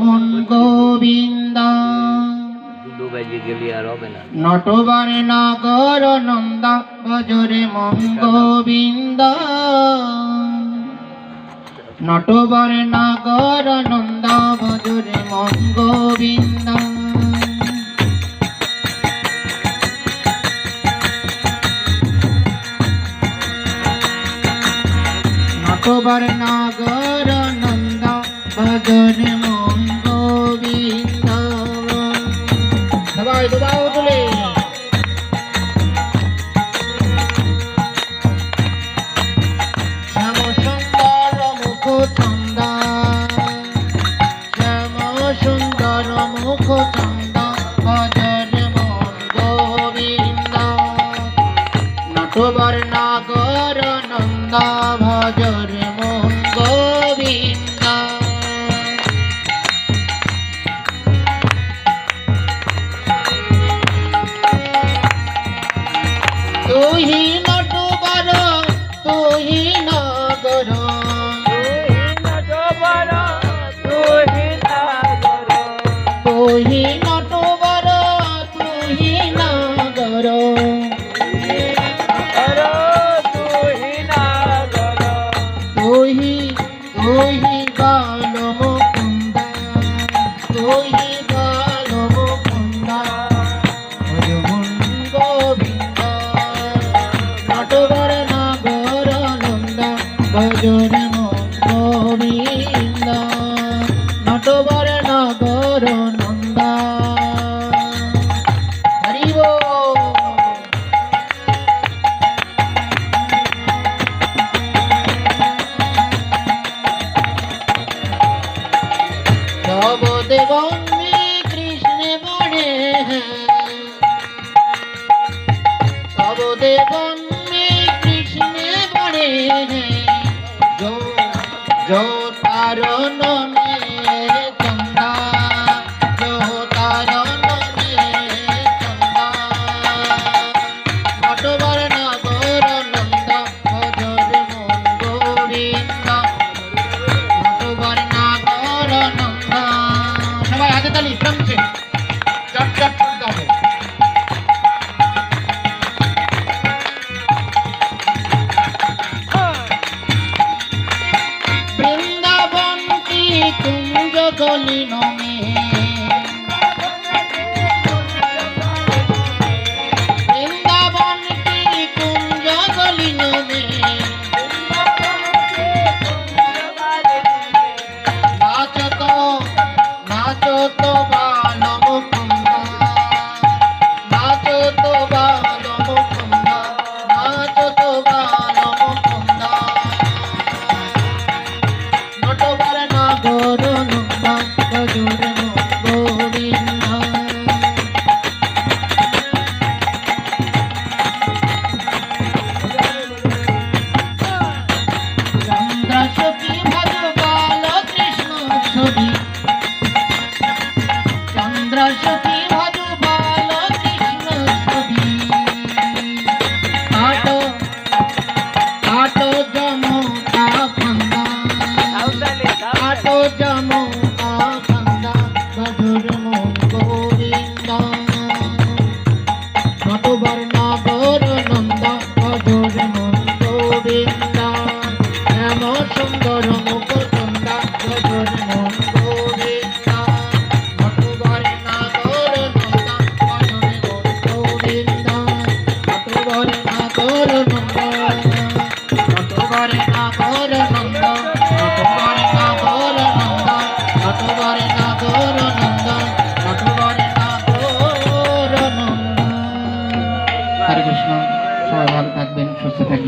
মন গোবিন্দ। নটবারে নগর নন্দ বজরে মন গোবিন্দ। নটবারে নগর নন্দ বজরে মন গোবিন্দ। নটবারে নগর মদন মোহন গোবিন্দ। সবাই ডোবাও তুলে শ্যাম সুন্দর মুখ চন্দা। শ্যাম সুন্দর মুখ চন্দা। 所以。जो तारो नो मेरे ಕಾಲಿನು নগর